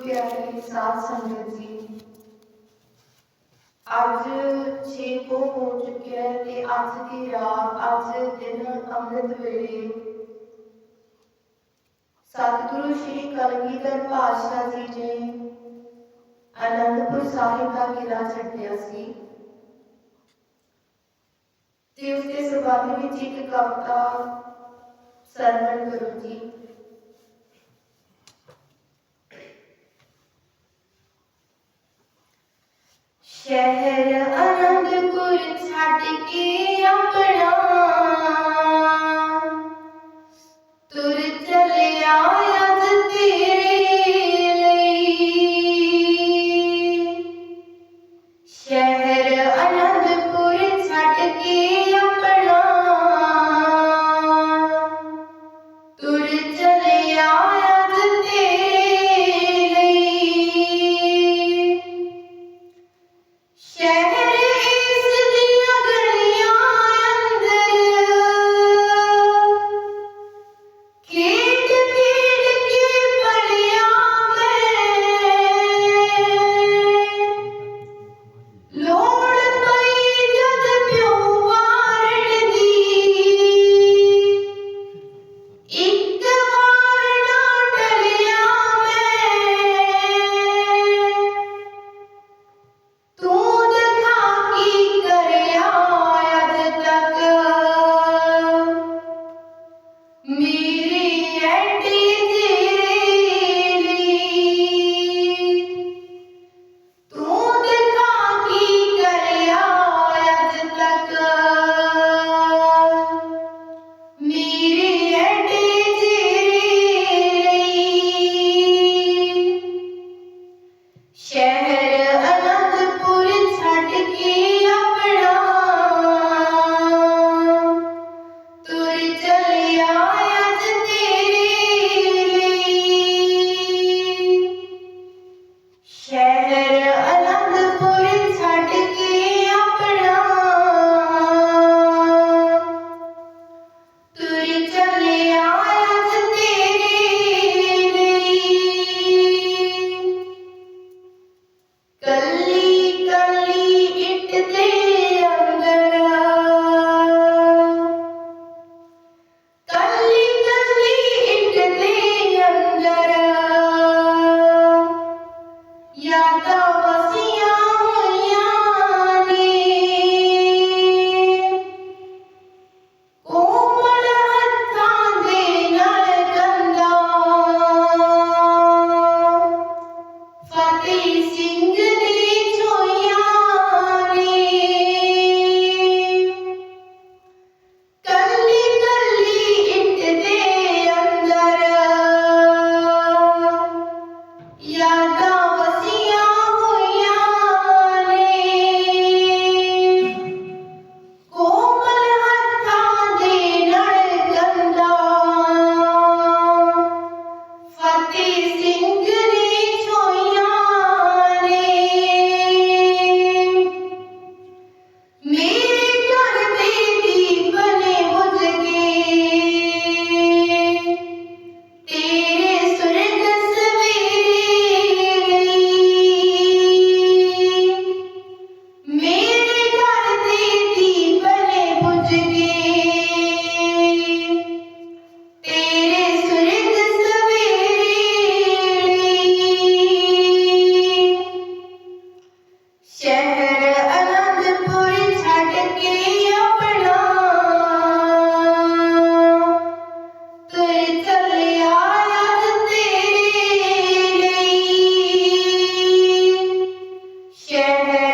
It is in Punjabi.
ਪਿਆਰੀ ਸਾਧ ਸੰਗਤ ਜੀ। ਅੱਜ 6 ਕੋ ਹੋ ਚੁੱਕਿਆ ਹੈ ਤੇ ਅੱਜ ਦੀ ਰਾਤ, ਅੱਜ ਦਿਨ ਅੰਮ੍ਰਿਤ ਵੇਲੇ ਸਤਿਗੁਰੂ ਸ੍ਰੀ ਕਲਗੀਧਰ ਪਾਤਸ਼ਾਹ ਜੀ ਨੇ ਅਨੰਦਪੁਰ ਸਾਹਿਬ ਦਾ ਕਿਲਾ ਛੱਡਿਆ ਸੀ। ਤੇ ਉਸ ਦੇ ਸੰਬੰਧ ਵਿੱਚ ਇੱਕ ਕਵਿਤਾ ਸਰਵਣ ਕਰੋ ਜੀ ਸ਼ਹਿਰ ਅਨੰਦਪੁਰ ਛੱਡ ਕੇ ਆਪਣਾ। ਤੁਰ ਚੱਲਿਆ ਅੱਜ ਤੇਰੇ ਲਈ। ਸ਼ਹਿਰ Amen.